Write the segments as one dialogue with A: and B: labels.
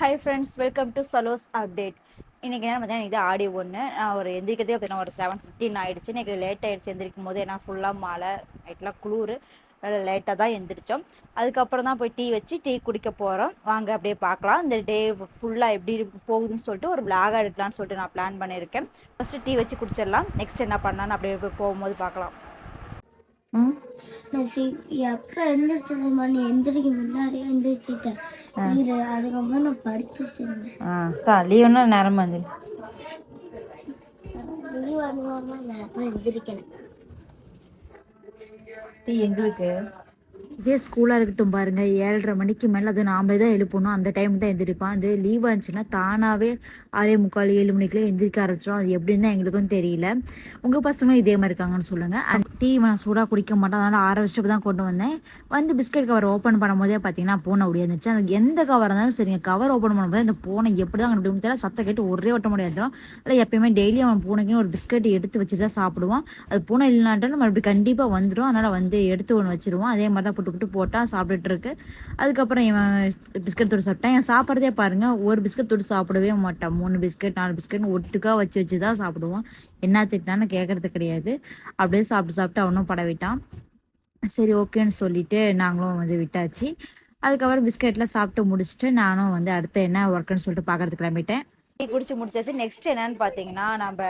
A: Hi friends welcome to சலோஸ் update இன்றைக்கி என்ன பார்த்தீங்கன்னா இது ஆடி ஒன்று நான் ஒரு எந்திரிக்கிறதே பார்த்தீங்கன்னா ஒரு செவன் ஃபிஃப்டின் ஆகிடுச்சு இன்றைக்கி லேட் ஆகிடுச்சு எந்திரிக்கும் போது. ஏன்னா ஃபுல்லாக மழை நைட்லாம் குளிர். நல்லா லேட்டாக தான் எந்திரிச்சோம். அதுக்கப்புறம் தான் போய் டீ வச்சு டீ குடிக்க போகிறோம் வாங்க அப்படியே பார்க்கலாம். இந்த டே ஃபுல்லாக எப்படி போகுதுன்னு சொல்லிட்டு ஒரு பிளாகாக எடுக்கலாம்னு சொல்லிட்டு நான் பிளான் பண்ணியிருக்கேன். ஃபஸ்ட்டு டீ வச்சு குடிச்சிடலாம். நெக்ஸ்ட் என்ன பண்ணலான்னு அப்படியே போகும்போது பார்க்கலாம்.
B: நான் சி எப்போ எந்திரிச்சது மணி எந்திரிக்க முன்னாடியே எந்திரிச்சிட்டேன் அதுக்கப்புறம் நான் படுத்து தந்தேன்
A: ஆ தான் லீவுன்னா நேரமாக வந்து.
B: லீவ் வரணுமா நேரமாக எந்திரிக்கல.
A: டீ எங்களுக்கு இதே ஸ்கூலாக இருக்கட்டும் பாருங்கள் ஏழரை மணிக்கு மேலே அது நாமளே தான் எழுப்பணும். அந்த டைம் தான் எந்திரிப்பான். அது லீவ் இருந்துச்சுன்னா தானாகவே ஆறே முக்கால் ஏழு மணிக்குள்ளே எந்திரிக்க ஆரம்பிச்சிடும் அது எப்படின்னு தான் எங்களுக்கும் தெரியல. உங்கள் பசங்களும் இதே மாதிரி இருக்காங்கன்னு சொல்லுங்கள் அண்ட் டீ நான் சூடாக குடிக்க மாட்டேன். அதனால் ஆற வச்சுட்டு தான் கொண்டு வந்தேன். வந்து பிஸ்கட் கவர் ஓப்பன் பண்ணும்போதே பார்த்தீங்கன்னா பூனை முடியாந்துச்சு அந்த எந்த கவர் இருந்தாலும் சரிங்க. கவர் ஓப்பன் பண்ணும்போது அந்த பூனை எப்படி தான் கண்டுபிடிக்கும் தெரியல. சத்தம் கேட்டு ஒரே ஓட்ட முடியாது அதில் எப்பயுமே டெய்லி அவன் பூனைக்குன்னு ஒரு பிஸ்கட் எடுத்து வச்சு தான் சாப்பிடுவான். அது பூனை இல்லைனாட்டும் நம்ம அப்படி கண்டிப்பாக வந்துடும் அதனால் வந்து எடுத்து ஒன்று வச்சிருவோம். அதே மாதிரி தான் புட்டு போட்டுக்கிட்டு போட்டால் சாப்பிட்டுட்டு இருக்கு அதுக்கப்புறம் இவன் பிஸ்கட் தொட்டு சாப்பிட்டான். என் சாப்பிட்றதே பாருங்க ஒரு பிஸ்கட் தொட்டு சாப்பிடவே மாட்டான். மூணு பிஸ்கட் நாலு பிஸ்கட் ஒட்டுக்கா வச்சு வச்சு தான் சாப்பிடுவான். என்ன திட்டான்னு கேட்கறது கிடையாது. அப்படியே சாப்பிட்டு சாப்பிட்டு அவனும் படவிட்டான். சரி ஓகேன்னு சொல்லிட்டு நாங்களும் வந்து விட்டாச்சு. அதுக்கப்புறம் பிஸ்கெட்லாம் சாப்பிட்டு முடிச்சுட்டு நானும் வந்து அடுத்து என்ன ஒர்க்குன்னு சொல்லிட்டு பார்க்கறதுக்கு கிளம்பிட்டேன். குடிச்சு முடிச்சாச்சு. நெக்ஸ்ட் என்னன்னு பார்த்தீங்கன்னா நம்ம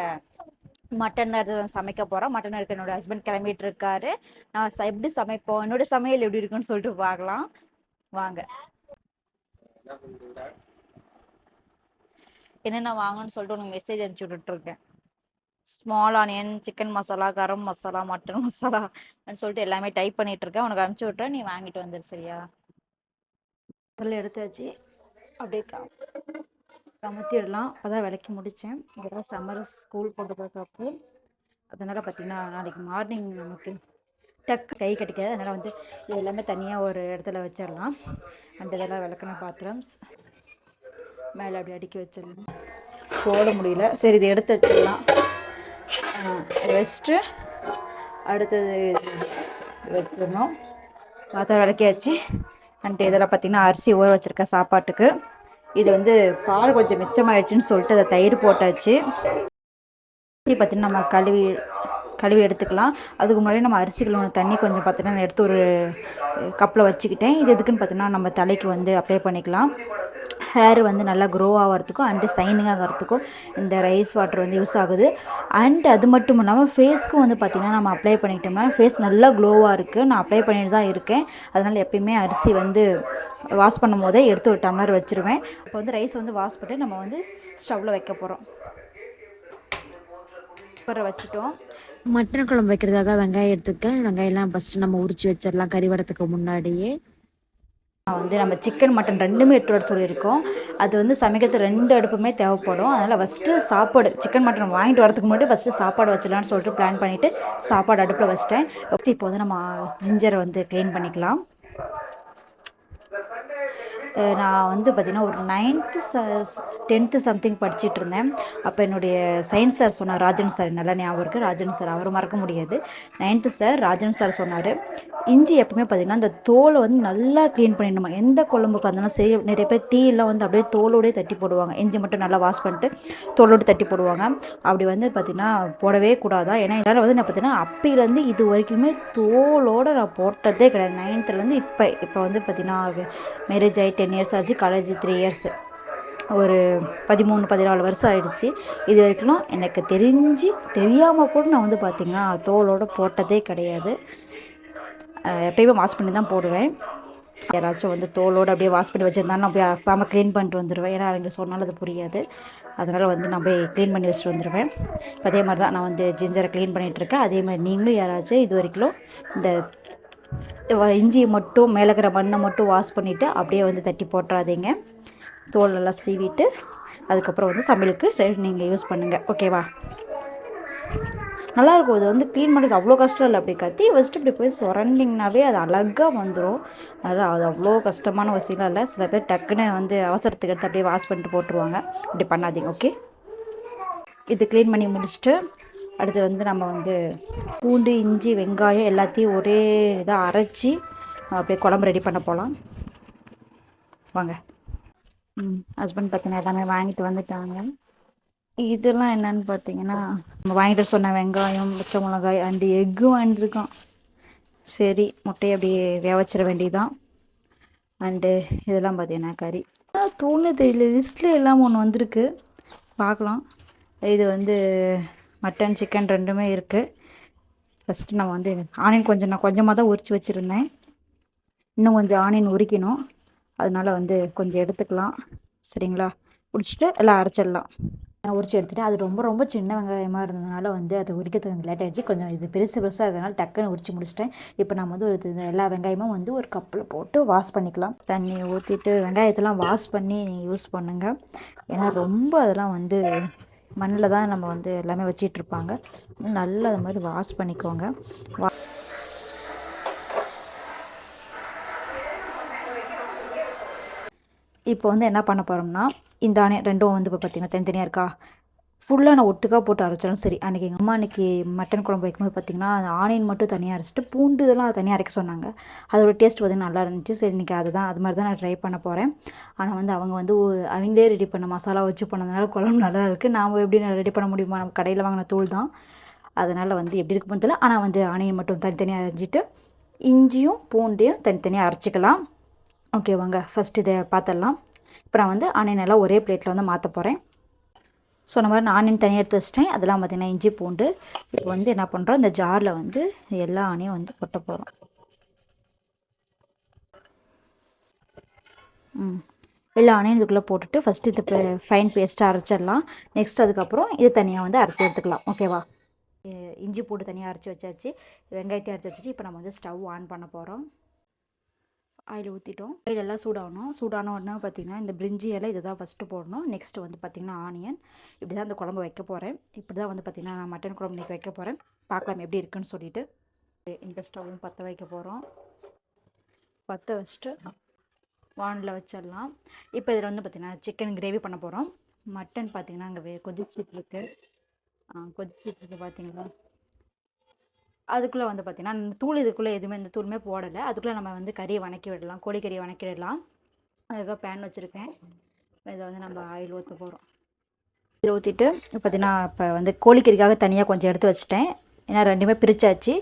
A: மட்டன் எடுத்து சமைக்க போகிறோம் மட்டன் எடுக்க என்னோட ஹஸ்பண்ட் கிளம்பிட்டு இருக்காரு நான் எப்படி சமைப்போம்? என்னோட சமையல் எப்படி இருக்குன்னு சொல்லிட்டு பார்க்கலாம். வாங்க. என்னென்ன வாங்கணும்னு சொல்லிட்டு உனக்கு மெசேஜ் அனுப்பிச்சி விட்டுட்ருக்கேன். Small onion chicken masala garam masala mutton masala சொல்லிட்டு எல்லாமே டைப் பண்ணிட்டு இருக்கேன் உனக்கு அனுப்பிச்சி விட்றேன் நீ வாங்கிட்டு வந்துடு சரியா? அதில் எடுத்தாச்சு. அப்படியே கமுத்திடலாம் அப்போ தான் விளக்கி முடித்தேன் இதெல்லாம் சம்மர் ஸ்கூல் கொண்டு போய் அதனால் பார்த்திங்கன்னா நாளைக்கு மார்னிங் நமக்கு டக்கு கை கிடைக்காது. அதனால் வந்து எல்லாமே தனியாக ஒரு இடத்துல வச்சிடலாம். அண்ட் இதெல்லாம் விளக்குன பாத்திரம் மேலே அப்படி அடுக்கி வச்சிடலாம். போட முடியல. சரி இதை எடுத்து வச்சிடலாம். வச்சுட்டு அடுத்தது வச்சிடணும். பாத்திரம் விளக்கியாச்சு. அண்ட் இதெல்லாம் பார்த்தீங்கன்னா அரிசி ஊற வச்சுருக்கேன் சாப்பாட்டுக்கு. இது வந்து பால் கொஞ்சம் மிச்சமாயிடுச்சுன்னு சொல்லிட்டு அதை தயிர் போட்டாச்சு. பார்த்தீங்கன்னா நம்ம கழுவி கழுவி எடுத்துக்கலாம். அதுக்கு முன்னாடி நம்ம அரிசிகள் ஒன்று தண்ணி கொஞ்சம் பார்த்தீங்கன்னா எடுத்து ஒரு கப்பில் வச்சுக்கிட்டேன். இது எதுக்குன்னு பார்த்தீங்கன்னா நம்ம தலைக்கு வந்து அப்ளை பண்ணிக்கலாம். ஹேர் வந்து நல்லா க்ரோ ஆகிறதுக்கும் அண்டு சைனிங் ஆகிறதுக்கும் இந்த ரைஸ் வாட்டர் வந்து யூஸ் ஆகுது. அண்ட் அது மட்டும் இல்லாமல் ஃபேஸ்க்கும் வந்து பார்த்திங்கன்னா நம்ம அப்ளை பண்ணிக்கிட்டோம்னா ஃபேஸ் நல்லா க்ளோவாக இருக்குது நான் அப்ளை பண்ணிட்டு தான் இருக்கேன். அதனால் எப்பயுமே அரிசி வந்து வாஷ் பண்ணும் போதே எடுத்து ஒரு டம்ளர் வச்சுருவேன். இப்போ வந்து ரைஸ் வந்து வாஷ் பண்ணிட்டு நம்ம வந்து ஸ்டவ்வில் வைக்க போகிறோம் குக்கரை வச்சுட்டோம்.
C: மட்டன் குழம்பு வைக்கிறதுக்காக வெங்காயம் எடுத்துருக்கேன். வெங்காயம்லாம் ஃபஸ்ட்டு நம்ம உரிச்சு வச்சிடலாம் கறி வரத்துக்கு முன்னாடியே.
A: வந்து நம்ம சிக்கன் மட்டன் ரெண்டுமே எடுத்து வர சொல்லியிருக்கோம். அது வந்து சமைக்கிறது ரெண்டு அடுப்புமே தேவைப்படும். அதனால் ஃபஸ்ட்டு சாப்பாடு சிக்கன் மட்டன் வாங்கிட்டு வரதுக்கு முன்னாடி ஃபஸ்ட்டு சாப்பாடு வச்சிடலாம்னு சொல்லிட்டு பிளான் பண்ணிவிட்டு சாப்பாடு அடுப்பில் வச்சிட்டேன். ஃபஸ்ட்டு இப்போ வந்து நம்ம ஜிஞ்சரை வந்து க்ளீன் பண்ணிக்கலாம். நான் வந்து பார்த்திங்கன்னா ஒரு நைன்த்து ச டென்த்து சம்திங் படிச்சிட்டு இருந்தேன். அப்போ என்னுடைய சயின்ஸ் சார் சொன்னார் ராஜன் சார் நல்லா ஞாபகம் இருக்குது ராஜன் சார் அவர் மறக்க முடியாது. நைன்த்து சார் ராஜன் சார் சொன்னார் இஞ்சி எப்பவுமே பார்த்திங்கன்னா அந்த தோலை வந்து நல்லா க்ளீன் பண்ணிடணுமா? எந்த குழம்புக்கு இருந்தாலும் சரி நிறைய பேர் டீ எல்லாம் வந்து அப்படியே தோலோடே தட்டி போடுவாங்க. இஞ்சி மட்டும் நல்லா வாஷ் பண்ணிட்டு தோலோடு தட்டி போடுவாங்க. அப்படி வந்து பார்த்திங்கன்னா போடவே கூடாதா? ஏன்னா இதனால் வந்து நான் பார்த்தீங்கன்னா அப்பையிலேருந்து இது வரைக்குமே தோலோடு நான் போட்டதே கிடையாது. நைன்த்துலேருந்து இப்போ இப்போ வந்து பார்த்திங்கன்னா மேரேஜ் ஆகி டென் இயர்ஸ் ஆச்சு காலேஜ் த்ரீ இயர்ஸ் ஒரு பதிமூணு பதினாலு வருஷம் ஆயிடுச்சு. இது வரைக்கும் எனக்கு தெரிஞ்சு தெரியாமல் கூட நான் வந்து பார்த்திங்கன்னா தோலோடு போட்டதே கிடையாது. எப்பயுமே வாஷ் பண்ணி தான் போடுவேன். யாராச்சும் வந்து தோலோடு அப்படியே வாஷ் பண்ணி வச்சுருந்தாலும் நான் போய் அசாமல் க்ளீன் பண்ணிட்டு வந்துடுவேன் ஏன்னா அவங்க சொன்னாலும் அது புரியாது. அதனால் வந்து நான் போய் க்ளீன் பண்ணி வச்சுட்டு வந்துடுவேன் அதே மாதிரி தான் நான் வந்து ஜிஞ்சரை க்ளீன் பண்ணிகிட்ருக்கேன் அதே மாதிரி நீங்களும் யாராச்சும் இது வரைக்கும் இந்த இஞ்சியை மட்டும் மேலே இருக்கிற மண்ணை மட்டும் வாஷ் பண்ணிவிட்டு அப்படியே வந்து தட்டி போட்டுறாதீங்க. தோல் நல்லா சீவிட்டு அதுக்கப்புறம் வந்து சமையலுக்கு நீங்கள் யூஸ் பண்ணுங்கள் ஓகேவா நல்லாயிருக்கும் இது வந்து க்ளீன் பண்ணுறது அவ்வளோ கஷ்டம் இல்லை. அப்படி கத்தி வச்சுட்டு இப்படி போய் சுரண்டிங்கனாவே அது அழகாக வந்துடும் அது அது அவ்வளோ கஷ்டமான விஷயம் இல்லை. சில பேர் டக்குன்னு வந்து அவசரத்துக்கு எடுத்து அப்படியே வாஷ் பண்ணிட்டு போட்டுருவாங்க. இப்படி பண்ணாதீங்க ஓகே இது க்ளீன் பண்ணி முடிச்சுட்டு அடுத்து வந்து நம்ம வந்து பூண்டு இஞ்சி வெங்காயம் எல்லாத்தையும் ஒரே இதாக அரைச்சி அப்படியே குழம்பு ரெடி பண்ண போகலாம் வாங்க. ம் ஹஸ்பண்ட் பார்த்தீங்கன்னா எல்லாமே வாங்கிட்டு வந்துட்டாங்க. இதெல்லாம் என்னன்னு பார்த்தீங்கன்னா நம்ம வாங்கிட்டு சொன்ன வெங்காயம் பச்சை மிளகாய் அண்டு எக்கு வாங்கிட்டுருக்கோம் சரி முட்டையை அப்படியே வேவச்சிட வேண்டியதுதான். அண்டு இதெல்லாம் பார்த்தீங்கன்னா கறி. தோணுது இல்லை லிஸ்ட்டில் எல்லாம் ஒன்று வந்திருக்கு. பார்க்கலாம் இது வந்து மட்டன் சிக்கன் ரெண்டுமே இருக்குது ஃபஸ்ட்டு நான் வந்து ஆனியன் கொஞ்சம் நான் கொஞ்சமாக தான் உரித்து வச்சுருந்தேன். இன்னும் கொஞ்சம் ஆனியன் உரிக்கணும். அதனால வந்து கொஞ்சம் எடுத்துக்கலாம். சரிங்களா? உரிச்சிட்டு எல்லாம் அரைச்சிடலாம். நான் உரிச்சு எடுத்துகிட்டு அது ரொம்ப ரொம்ப சின்ன வெங்காயமாக இருந்ததுனால வந்து அதை உரிக்கிறதுக்கு கொஞ்சம் லேட் ஆகிடுச்சு கொஞ்சம் இது பெருசு பெருசாக இருக்கிறதுனால டக்குன்னு உரிச்சு முடிச்சிட்டேன். இப்போ நம்ம வந்து ஒரு எல்லா வெங்காயமும் வந்து ஒரு கப்பில் போட்டு வாஷ் பண்ணிக்கலாம். தண்ணி ஊற்றிட்டு வெங்காயத்தெல்லாம் வாஷ் பண்ணி நீங்கள் யூஸ் பண்ணுங்கள் ஏன்னா ரொம்ப அதெல்லாம் வந்து மண்ணில் தான் நம்ம வந்து எல்லாமே வச்சிட்டு இருப்பாங்க நல்லா அது மாதிரி வாஷ் பண்ணிக்கோங்க. வா இப்போ வந்து என்ன பண்ண போகிறோம்னா இந்த ஆனியன் ரெண்டும் வந்து இப்போ பார்த்திங்கன்னா தனித்தனியாக இருக்கா? ஃபுல்லாக நான் ஒட்டுக்கா போட்டு அரைச்சாலும் சரி. அன்றைக்கி எங்கள் அம்மா அன்றைக்கி மட்டன் குழம்பு வைக்கும்போது பார்த்திங்கன்னா அந்த ஆனியன் மட்டும் தனியாக அரைச்சிட்டு பூண்டு இதெல்லாம் தனியாக அரைக்க சொன்னாங்க. அதோட டேஸ்ட் பார்த்திங்கன்னா நல்லா இருந்துச்சு. சரி இன்றைக்கி அதுதான் அது மாதிரி தான் நான் ட்ரை பண்ண போகிறேன் ஆனால் வந்து அவங்க வந்து அவங்களே ரெடி பண்ண மசாலா வச்சு பண்ணதுனால குழம்பு நல்லா இருக்குது நாம் எப்படி ரெடி பண்ண முடியுமா? நம்ம கடையில் வாங்கின தூள் தான். அதனால் வந்து எப்படி இருக்குமோ தெரியல ஆனால் வந்து ஆனியன் மட்டும் தனித்தனியாக அரைஞ்சிட்டு இஞ்சியும் பூண்டையும் தனித்தனியாக அரைச்சிக்கலாம். ஓகே வாங்க ஃபஸ்ட் இதை பார்த்துடலாம் இப்போ நான் வந்து ஆனியன் எல்லாம் ஒரே பிளேட்டில் வந்து மாற்ற போகிறேன் சொன்ன மாதிரி நான் ஆனியன் தனியாக எடுத்து வச்சிட்டேன். அதெல்லாம் பார்த்திங்கன்னா இஞ்சி பூண்டு. இப்போ வந்து என்ன பண்ணுறோம் இந்த ஜாரில் வந்து எல்லா ஆனியும் வந்து கொட்ட போகிறோம் ம். எல்லா ஆனியும் இதுக்குள்ளே போட்டுட்டு ஃபஸ்ட்டு இது ஃபைன் பேஸ்ட்டாக அரைச்சிடலாம். நெக்ஸ்ட் அதுக்கப்புறம் இது தனியாக வந்து அரைச்சி எடுத்துக்கலாம். ஓகேவா இஞ்சி பூண்டு தனியாக அரைச்சி வச்சாச்சு. வெங்காயத்தை அரைச்சி வச்சாச்சு. இப்போ நம்ம வந்து ஸ்டவ் ஆன் பண்ண போகிறோம் ஆயில் ஊற்றிட்டோம் ஆயில் எல்லாம் சூடாகணும். சூடான உடனே பார்த்திங்கன்னா இந்த பிரிஞ்சி இலை இதை தான் ஃபஸ்ட்டு போடணும். நெக்ஸ்ட்டு வந்து பார்த்திங்கன்னா ஆனியன் இப்படி தான் அந்த குழம்பு வைக்க போகிறேன் இப்படி தான் வந்து பார்த்திங்கன்னா நான் மட்டன் குழம்பு இன்றைக்கி வைக்க போகிறேன் பார்க்கலாம் எப்படி இருக்குன்னு சொல்லிட்டு. இந்த ஸ்டவ்வும் பற்ற வைக்க போகிறோம் பற்ற வச்சுட்டு வானில் வச்சிடலாம். இப்போ இதில் வந்து பார்த்திங்கன்னா சிக்கன் கிரேவி பண்ண போகிறோம் மட்டன் பார்த்திங்கன்னா அங்கே வே கொதிச்சிட்ருக்கு கொதிச்சிட்ருக்கு பார்த்தீங்களா? அதுக்குள்ளே வந்து பார்த்திங்கன்னா இந்த தூள் இதுக்குள்ளே எதுவுமே இந்த தூளுமே போடலை. அதுக்குள்ளே நம்ம வந்து கறியை வணக்கி விடலாம். கோழிக்கறியை வணக்கி விடலாம். அதுக்காக பேன் வச்சுருக்கேன். இதை வந்து நம்ம ஆயில் ஊற்ற போகிறோம் ஆயில் ஊற்றிட்டு பார்த்தீங்கன்னா இப்போ வந்து கோழிக்கறிக்காக தனியாக கொஞ்சம் எடுத்து வச்சிட்டேன். ஏன்னா ரெண்டுமே பிரித்தாச்சு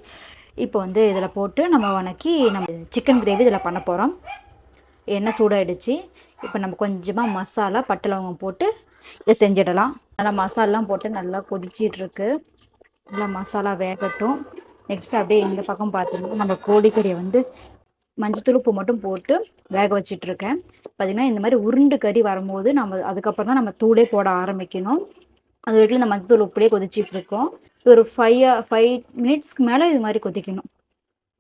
A: இப்போ வந்து இதில் போட்டு நம்ம வணக்கி நம்ம சிக்கன் கிரேவி இதில் பண்ண போகிறோம் எண்ணெய் சூடாயிடுச்சு. இப்போ நம்ம கொஞ்சமாக மசாலா பட்டை லவங்கம் போட்டு இதை செஞ்சிடலாம். நல்லா மசாலாம் போட்டு நல்லா கொதிச்சிட்ருக்கு நல்லா மசாலா வேகட்டும். நெக்ஸ்ட் அப்படியே இந்த பக்கம் பார்த்தீங்கன்னா நம்ம கோழிக்கறியை வந்து மஞ்சத்தூள் உப்பு மட்டும் போட்டு வேக வச்சிட்டு இருக்கேன் பார்த்தீங்கன்னா இந்த மாதிரி உருண்டு கறி வரும்போது நம்ம அதுக்கப்புறம் தான் நம்ம தூளே போட ஆரம்பிக்கணும். அது வரைக்கும் இந்த மஞ்சத்தூள் உப்புலேயே கொதிச்சிட்டு இருக்கோம் ஒரு ஃபைவ் ஃபைவ் மினிட்ஸ்க்கு மேலே இது மாதிரி கொதிக்கணும்.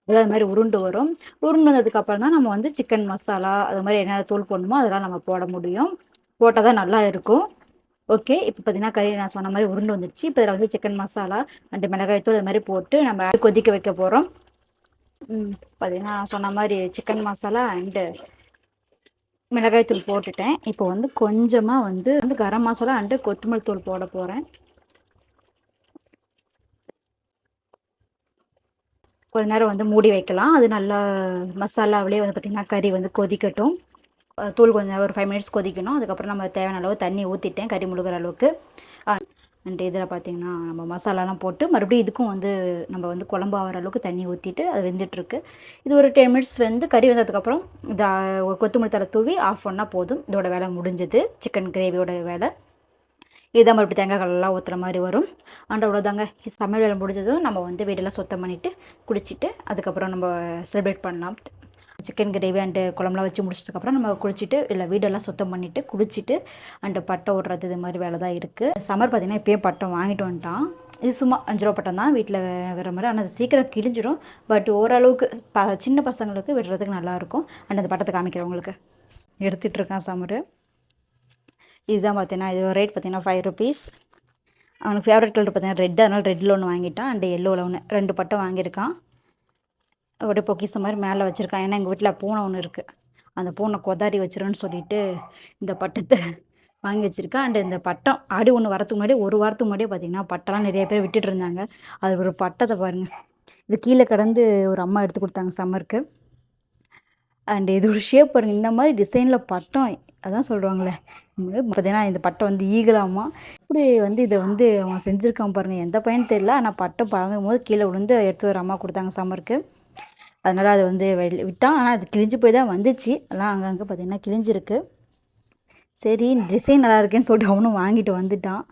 A: அதாவது அது மாதிரி உருண்டு வரும். உருண்டு வந்ததுக்கு அப்புறம் தான் நம்ம வந்து சிக்கன் மசாலா அது மாதிரி என்ன தூள் போடணுமோ அதெல்லாம் நம்ம போட முடியும். போட்டால் தான் நல்லா இருக்கும். ஓகே இப்போ பார்த்தீங்கன்னா கறி நான் சொன்ன மாதிரி உருண்டு வந்துடுச்சு. இப்போ இதில் வந்து சிக்கன் மசாலா அண்டு மிளகாயத்தூள் இது அது மாதிரி போட்டு நம்ம கொதிக்க வைக்க போகிறோம் ம் பார்த்தீங்கன்னா நான் சொன்ன மாதிரி சிக்கன் மசாலா அண்டு மிளகாய் தூள் போட்டுட்டேன். இப்போ வந்து கொஞ்சமாக வந்து வந்து கரம் மசாலா அண்டு கொத்தமல்லி தூள் போட போகிறேன் கொஞ்ச நேரம் வந்து மூடி வைக்கலாம். அது நல்லா மசாலாவிலே வந்து பார்த்திங்கன்னா கறி வந்து கொதிக்கட்டும். தூள் கொஞ்சம் ஒரு ஃபைவ் மினிட்ஸ் கொதிக்கணும். அதுக்கப்புறம் நம்ம தேவையான அளவு தண்ணி ஊற்றிட்டேன் கறி முழுகிற அளவுக்கு. அண்ட் இதில் பார்த்திங்கன்னா நம்ம மசாலாலாம் போட்டு மறுபடியும் இதுக்கும் வந்து நம்ம வந்து குழம்பு ஆகிற அளவுக்கு தண்ணி ஊற்றிட்டு அது வெந்துட்டுருக்கு. இது ஒரு டென் மினிட்ஸ் வந்து கறி வந்ததுக்கப்புறம் இதை கொத்தமல்லி தலை தூவி ஆஃப் பண்ணால் போதும். இதோட வேலை முடிஞ்சது. சிக்கன் கிரேவியோட வேலை. இதான் மறுபடியும் தேங்காய் கல்லாம் ஊற்றுற மாதிரி வரும். அண்ட் அவ்வளோதாங்க சமையல் வேலை முடிஞ்சதும் நம்ம வந்து வீடெல்லாம் சுத்தம் பண்ணிவிட்டு குளிச்சுட்டு அதுக்கப்புறம் நம்ம செலிப்ரேட் பண்ணலாம். சிக்கன் கிரேவி அண்டு குழம்புலாம் வச்சு முடிச்சதுக்கப்புறம் நம்ம குளிச்சுட்டு இல்லை வீடெல்லாம் சுத்தம் பண்ணிவிட்டு குளிச்சுட்டு அண்டு பட்டை ஓடுறது இது மாதிரி வேலை தான் இருக்குது சம்மர் பார்த்திங்கன்னா இப்போயே பட்டம் வாங்கிட்டு வந்துட்டான். இது சும்மா அஞ்சு ரூபா பட்டம் தான் வீட்டில் வேற மாதிரி. ஆனால் அது சீக்கிரம் கிழிஞ்சிடும் பட் ஓரளவுக்கு ப சின்ன பசங்களுக்கு விடுறதுக்கு நல்லாயிருக்கும் அண்ட் அந்த பட்டத்தை காமிக்கிறவங்களுக்கு. எடுத்துகிட்டு இருக்கான் சம்மரு இதுதான் பார்த்தீங்கன்னா இது ரேட் பார்த்தீங்கன்னா ஃபைவ் ருபீஸ் அவனுக்கு ஃபேவரட் கலர் பார்த்தீங்கன்னா ரெட் அதனால் ரெட்டில் ஒன்று வாங்கிட்டான். அண்ட் எல்லோவில் ஒன்று ரெண்டு பட்டம் வாங்கியிருக்கான். அப்படியே பொக்கிசம் மாதிரி மேலே வச்சுருக்கான். ஏன்னா எங்கள் வீட்டில் பூனை ஒன்று இருக்குது அந்த பூனை கொதாரி வச்சிருன்னு சொல்லிட்டு இந்த பட்டத்தை வாங்கி வச்சுருக்கேன் அண்டு இந்த பட்டம் ஆடி ஒன்று வரத்துக்கு முன்னாடி ஒரு வாரத்துக்கு முன்னாடியே பார்த்தீங்கன்னா பட்டம்லாம் நிறைய பேர் விட்டுட்டு இருந்தாங்க. அது ஒரு பட்டத்தை பாருங்கள் இது கீழே கடந்து ஒரு அம்மா எடுத்து கொடுத்தாங்க சம்மருக்கு. அண்ட் இது ஒரு ஷேப் பாருங்க. இந்த மாதிரி டிசைனில் பட்டம் அதான் சொல்கிறாங்களே பார்த்தீங்கன்னா இந்த பட்டம் வந்து ஈகலாமா இப்படி வந்து இதை வந்து அவன் செஞ்சுருக்கான் பாருங்கள் எந்த பையன் தெரியல. ஆனால் பட்டை பார்க்கும்போது கீழே விழுந்து எடுத்து ஒரு அம்மா கொடுத்தாங்க சம்மருக்கு. அதனால் அதை வந்து வெளி விட்டான். ஆனால் அது கிழிஞ்சு போய் தான் வந்துச்சு. எல்லாம் அங்கங்கே பார்த்தீங்கன்னா கிழிஞ்சிருக்கு. சரி டிசைன் நல்லா இருக்கேன்னு சொல்லிட்டு அவனும் வாங்கிட்டு வந்துட்டான்.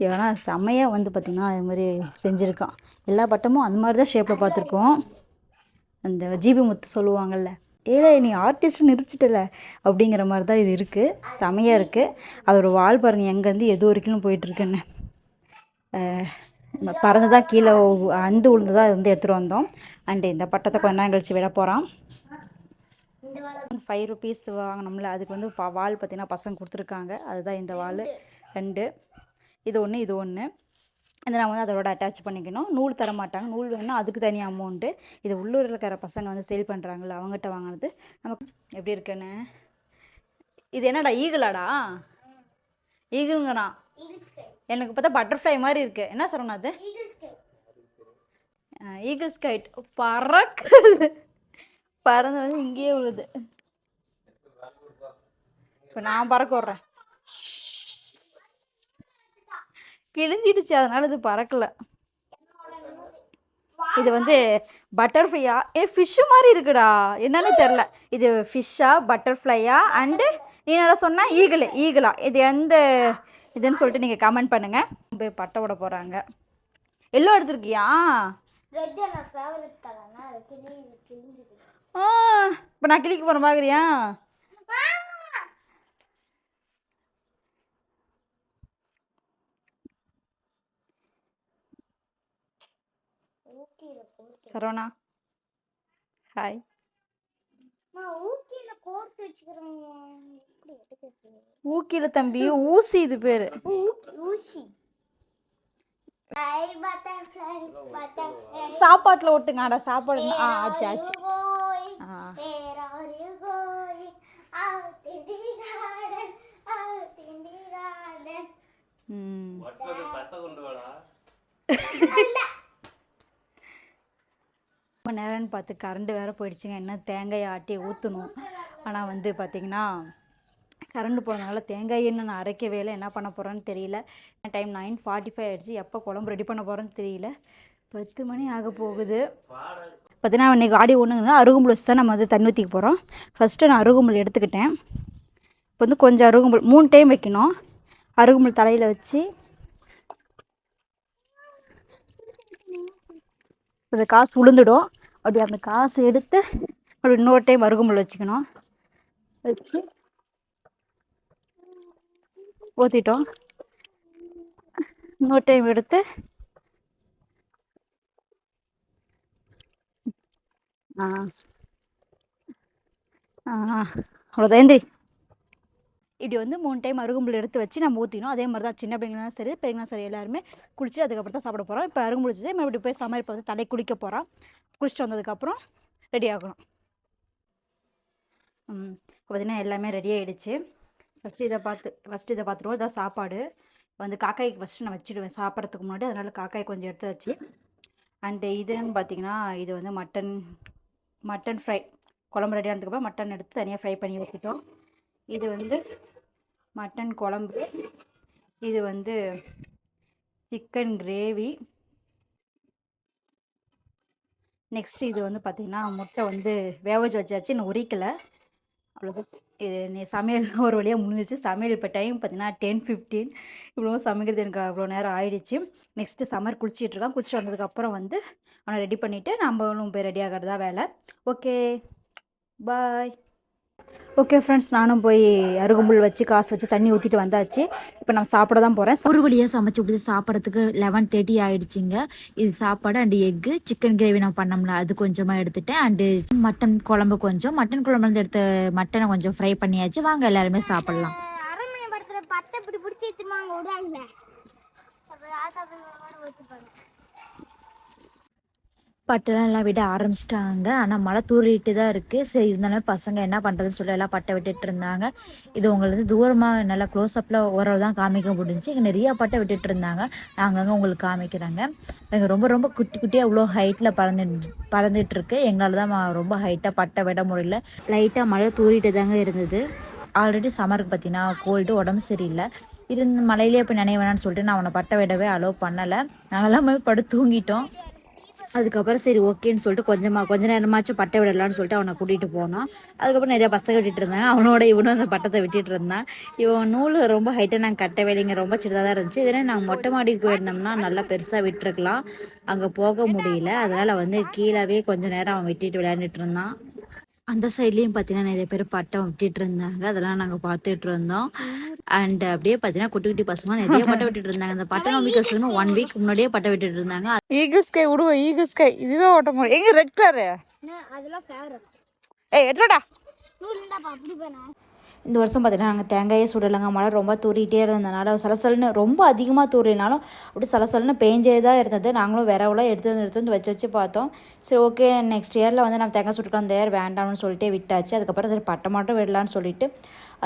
A: ஏன்னா செம்மையாக வந்து பார்த்திங்கன்னா அது மாதிரி செஞ்சுருக்கான். எல்லா பட்டமும் அந்த மாதிரி தான் ஷேப்பில் பார்த்துருக்கோம். அந்த ஜிபி முத்து சொல்லுவாங்கல்ல ஏழை நீ ஆர்டிஸ்ட் நிறுச்சிட்டல அப்படிங்கிற மாதிரி தான் இது இருக்குது செமையாக இருக்குது அதோட வால் பாருங்கள் எங்கேருந்து எது வரைக்கும் போயிட்டுருக்குன்னு பறந்து தான் கீழே அந்து உளுந்து தான் வந்து எடுத்துகிட்டு வந்தோம். அண்டு இந்த பட்டத்தை கொஞ்ச நேரம் கழிச்சு விட போகிறான் ஃபைவ் ருபீஸ் வாங்கினோம்ல அதுக்கு வந்து பா வால் பார்த்தீங்கன்னா பசங்க கொடுத்துருக்காங்க. அதுதான் இந்த வால். ரெண்டு. இது ஒன்று இது ஒன்று இதை நான் வந்து அதோட அட்டாச் பண்ணிக்கணும். நூல் தர மாட்டாங்க. நூல் வேணும்னா அதுக்கு தனியாக அமௌண்ட்டு இது உள்ளூரில் இருக்கிற பசங்க வந்து சேல் பண்ணுறாங்கல்ல அவங்ககிட்ட வாங்கினது. நமக்கு எப்படி இருக்குன்னு? இது என்னடா ஈகிளாடா ஈகிளுங்கண்ணா எனக்கு பார்த்தா பட்டர்ஃப்ளை மாதிரி இருக்கு. என்ன சொல்லணும் அது? ஈகிள் ஸ்கைட் பறக்குது பறந்து வந்து இங்கேயே விழுது. இப்போ நான் பறக்க விட்றேன். கிழிஞ்சிடுச்சு அதனால இது பறக்கல. இது வந்து பட்டர்ஃப்ளையா ஏ ஃபிஷ்ஷு மாதிரி இருக்குடா. என்னன்னு தெரில இது ஃபிஷ்ஷா பட்டர்ஃப்ளையா அண்டு நீ நல்லா சொன்ன ஈகிள் ஈகிளா இது எந்த இதுன்னு சொல்லிட்டு நீங்கள் கமெண்ட் பண்ணுங்கள் போய் பட்டை விட போகிறாங்க எல்லோ எடுத்துருக்கியா? இப்போ நான் கிளிக்க போகிற மாதிரியா? சரவணா ஹாய்
B: ஊக்கியில கோர்த்து வச்சுக்கிறாங்க
A: ஊக்கியில் தம்பி ஊசி இது பேர்.
B: ஊசி.
A: சாப்பாட்டில் ஒட்டுங்க சாப்பாடு. ஆ ஆச்சு ஆச்சு. நேரம்னு பார்த்து கரண்ட் வேறு போயிடுச்சுங்க. என்ன தேங்காயை ஆட்டி ஊற்றணும் ஆனால் வந்து பார்த்திங்கன்னா கரண்ட் போனதுனால தேங்காய் என்ன நான் அரைக்கவே இல்லை. என்ன பண்ண போகிறேன்னு தெரியல. டைம் நைன் ஃபார்ட்டி ஃபைவ் ஆயிடுச்சு. எப்போ குழம்பு ரெடி பண்ண போகிறேன்னு தெரியல. பத்து மணி ஆக போகுது. பார்த்தீங்கன்னா இன்றைக்கி ஆடி ஒன்றுங்கன்னா அருகும்புல் வச்சு தான் நம்ம வந்து தண்ணி ஊற்றிக்க போகிறோம் ஃபஸ்ட்டு நான் அருகும்புல் எடுத்துக்கிட்டேன். இப்போ வந்து கொஞ்சம் அருகும்புல் மூணு டைம் வைக்கணும். அருகும்புல் தலையில் வச்சு. அந்த காசு விழுந்துடும் அப்படி அந்த காசு எடுத்து அப்படி இன்னொரு டைம் அருகும்புல் வச்சுக்கணும். வச்சு ஊற்றிட்டோம் இன்னொரு டைம் எடுத்து ஆ. ஆ அவ்வளோதான் எந்திரி இப்படி வந்து மூணு டைம் அருகம்புல் எடுத்து வச்சு நம்ம ஊற்றினோம் அதே மாதிரி தான் சின்ன பிள்ளைங்களாம் சரி பெரியங்களும் சரி எல்லாருமே குளிச்சுட்டு அதுக்கப்புறம் தான் சாப்பிட போகிறோம் இப்போ அருகம்புல் வச்சு மறுபடியும் போய் சமையல் பார்த்து வந்து தலை குளிக்க போகிறோம் குளிச்சுட்டு வந்ததுக்கப்புறம் ரெடி ஆகணும். ம் பார்த்தீங்கன்னா எல்லாமே ரெடி ஆகிடுச்சு ஃபஸ்ட்டு இதை பார்த்து ஃபஸ்ட்டு இதை பார்த்துருவோம் இதான் சாப்பாடு. வந்து காக்காய்க்கு ஃபஸ்ட்டு நான் வச்சுடுவேன். சாப்பிட்றதுக்கு முன்னாடி அதனால் காக்காய் கொஞ்சம் எடுத்து வச்சு. அண்டு இதுன்னு பார்த்தீங்கன்னா இது வந்து மட்டன் மட்டன் ஃப்ரை குழம்பு ரெடி ஆனதுக்கப்புறம் மட்டன் எடுத்து தனியாக ஃப்ரை பண்ணி வச்சுட்டோம். இது வந்து மட்டன் குழம்பு. இது வந்து சிக்கன் கிரேவி நெக்ஸ்ட் இது வந்து பார்த்திங்கன்னா முட்டை வந்து வேக வச்சாச்சு. இன்னும் உரிக்கலை. அவ்வளோதான் இது சமையல் ஒரு வழியாக முடிஞ்சிச்சு சமையல் இப்போ டைம் பார்த்தீங்கன்னா டென் ஃபிஃப்டீன் இவ்வளோ சமைக்கிறது எனக்கு அவ்வளோ நேரம் ஆயிடுச்சு. நெக்ஸ்ட்டு சம்மர் குளிச்சுட்டு இருக்கான் குளிச்சுட்டு வந்ததுக்கப்புறம் வந்து அவனை ரெடி பண்ணிவிட்டு நம்மளும் போய் ரெடி ஆகிறதா வேலை. ஓகே பாய் ஓகே ஃப்ரெண்ட்ஸ் நானும் போய் அருகம்புல் வச்சு காசு வச்சு தண்ணி ஊற்றிட்டு வந்தாச்சு. இப்போ நான் சாப்பிட தான் போகிறேன்
C: ஒரு வழியாக சமைச்சு கொடுத்து சாப்பிட்றதுக்கு லெவன் தேர்ட்டி ஆயிடுச்சுங்க. இது சாப்பாடு அண்டு எக்கு சிக்கன் கிரேவி நான் பண்ணோம்ல. அது கொஞ்சமாக எடுத்துட்டேன். அண்டு மட்டன் குழம்பு கொஞ்சம். மட்டன் குழம்புலேருந்து எடுத்த மட்டனை கொஞ்சம் ஃப்ரை பண்ணியாச்சு. வாங்க எல்லாருமே சாப்பிட்லாம்.
B: அரண்மனை படத்துல பத்தை இப்படி பிடிச்சி எடுத்துமாங்க விடாங்க அப்ப ஆத்தா போய் வச்சுப்பாங்க
C: பட்டெல்லாம் எல்லாம் விட ஆரம்பிச்சிட்டாங்க. ஆனால் மழை தூரிட்டு தான் இருக்குது சரி இருந்தாலும் பசங்க என்ன பண்ணுறதுன்னு சொல்லி எல்லாம் பட்டை விட்டுட்டு இருந்தாங்க. இது உங்களுக்கு தூரமாக நல்லா க்ளோஸ்அப்பில் ஓரளவு தான் காமிக்க முடிஞ்சு இங்கே நிறையா பட்டை விட்டுட்டு இருந்தாங்க. நாங்கள் அங்கே உங்களுக்கு காமிக்கிறாங்க. எங்கள் ரொம்ப ரொம்ப குட்டி குட்டியாக இவ்வளோ ஹைட்டில் பறந்து பறந்துட்டு இருக்கு. எங்களால் தான் ரொம்ப ஹைட்டாக பட்டை விட முடியல. லைட்டாக மழை தூரிட்டு தாங்க இருந்தது ஆல்ரெடி சம்மருக்கு பார்த்தீங்கன்னா கோல்டு உடம்பு சரியில்லை. இருந்து மழையிலே போய் நினைவேணான்னு சொல்லிட்டு நான் அவனை பட்டை விடவே அலோவ் பண்ணலை. நாங்களாம் போய் படுத்து தூங்கிட்டோம். அதுக்கப்புறம் சரி ஓகேன்னு சொல்லிட்டு கொஞ்சமாக கொஞ்ச நேரமாச்சும் பட்டை விடலான்னு சொல்லிட்டு அவனை கூட்டிகிட்டு போனோம் அதுக்கப்புறம் நிறையா பசங்க விட்டுட்டு இருந்தாங்க. அவனோட இவனும் அந்த பட்டத்தை விட்டுட்டு இருந்தான். இவன் நூல் ரொம்ப ஹைட்டாக நாங்கள் கட்ட வேலைங்க ரொம்ப சின்னதாக தான் இருந்துச்சு. இதே நாங்கள் மொட்டை மாடிக்கு போயிருந்தோம்னா நல்லா பெருசாக விட்டுருக்கலாம். அங்கே போக முடியல. அதனால் வந்து கீழவே கொஞ்ச நேரம் அவன் விட்டுட்டு விளையாண்டுட்டு இருந்தான். அந்த சைட்லேயும் பார்த்தீங்கன்னா நிறைய பேர் பட்டம் விட்டுட்டு இருந்தாங்க அதெல்லாம் நாங்கள் பார்த்துட்டு இருந்தோம் அண்ட் அப்படியே பார்த்தீங்கன்னா குட்டி குட்டி பசங்க நிறைய பட்டம் விட்டுட்டு இருந்தாங்க அந்த பட்டம் நம்பிக்கை ஒன் வீக் முன்னாடியே பட்டம் விட்டுட்டு இருந்தாங்க
D: ஈகிள் ஸ்கை விடுவோம் ஈகிள் ஸ்கை இதுவே ஓட்ட முடியும் எங்க ரெட் கலரு
B: அதெல்லாம்
D: ஏய் எட்ரடா
B: நூறு அப்படி போனா
A: இந்த வருஷம் பார்த்திங்கன்னா நாங்கள் தேங்காயே சுடலைங்க. மழை ரொம்ப தூறிட்டே இருந்ததுனால சலசலன்னு ரொம்ப அதிகமாக தூறினாலும் அப்படி சலசலன்னு பேஞ்சே தான் இருந்தது. நாங்களும் விரவெல்லாம் எடுத்து வந்து எடுத்து வந்து வச்சு வச்சு பார்த்தோம். சரி ஓகே நெக்ஸ்ட் இயரில் வந்து நம்ம தேங்காய் சுட்டுக்கலாம் இந்த இயர் வேண்டாம்னு சொல்லிட்டு விட்டாச்சு. அதுக்கப்புறம் சரி பட்டை மட்டும் விடலான்னு சொல்லிட்டு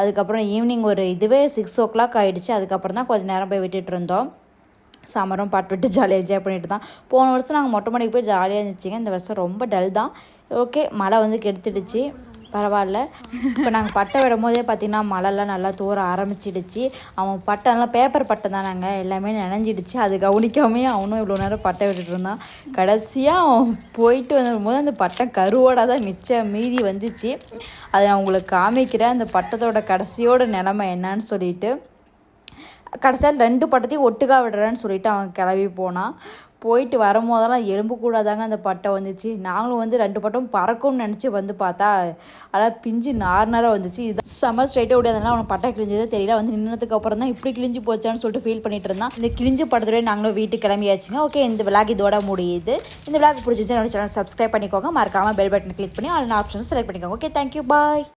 A: அதுக்கப்புறம் ஈவினிங் ஒரு இதுவே சிக்ஸ் ஓ கிளாக் ஆகிடுச்சு அதுக்கப்புறம் தான் கொஞ்சம் நேரம் போய் விட்டுட்டு இருந்தோம். சமரம் பாட்டு விட்டு ஜாலியாக என்ஜாய் பண்ணிட்டு தான். போன வருஷம் நாங்கள் மொட்டை மாடிக்கு போய் ஜாலியாக இருந்துச்சுங்க. இந்த வருஷம் ரொம்ப டல் தான். ஓகே மழை வந்து கெடுத்துடுச்சு. பரவாயில்ல. இப்போ நாங்கள் பட்டை விடும் போதே பார்த்தீங்கன்னா மழைலாம் நல்லா தூர ஆரம்பிச்சிடுச்சு. அவன் பட்டம்லாம் பேப்பர் பட்டை தான் நாங்கள் எல்லாமே நினைஞ்சிடுச்சு. அது கவனிக்காமே அவனும் இவ்வளோ நேரம் பட்டை விட்டுட்டு இருந்தான். கடைசியாக அவன் போயிட்டு வரும்போது அந்த பட்டம் கருவோட தான் மிச்சம் மீதி வந்துச்சு. அதை நான் உங்களுக்கு காமிக்கிறேன். அந்த பட்டத்தோட கடைசியோட நிலமை என்னன்னு சொல்லிட்டு. கடைசியில் ரெண்டு பட்டத்தையும் ஒட்டுக்கா விடுறேன்னு சொல்லிட்டு அவன் கிளம்பி போனான் போயிட்டு வரும்போதெல்லாம் எலும்பு கூடாதாங்க அந்த பட்டை வந்துச்சு. நாங்களும் வந்து ரெண்டு பட்டம் பறக்கும்னு நினச்சி வந்து பார்த்தா அதான் பிஞ்சு நார் வந்துச்சு. இது செம்ம ஸ்ட்ரைட்டாக விடாதனால அவனுக்கு பட்டை கிழிஞ்சதே தெரியல. வந்து நின்னதுக்கு அப்புறம் தான் இப்படி கிழிஞ்சு போச்சான்னு சொல்லிட்டு ஃபீல் பண்ணிட்டு இருந்தான். இந்த கிழிஞ்சு படத்தோடய நாங்களும் வீட்டுக்கு கிளம்பியாச்சுங்க. ஓகே இந்த விளாக் இதோட முடியுது. இந்த விளாக் பிடிச்சிச்சு என்னோட சேனல் சப்ஸ்கிரைப் பண்ணிக்கோங்க. மறக்காமல் பெல் பட்டன் கிளிக் பண்ணி ஆல் ஆப்ஷன் செலக்ட் பண்ணிக்கோங்க. Okay thank you bye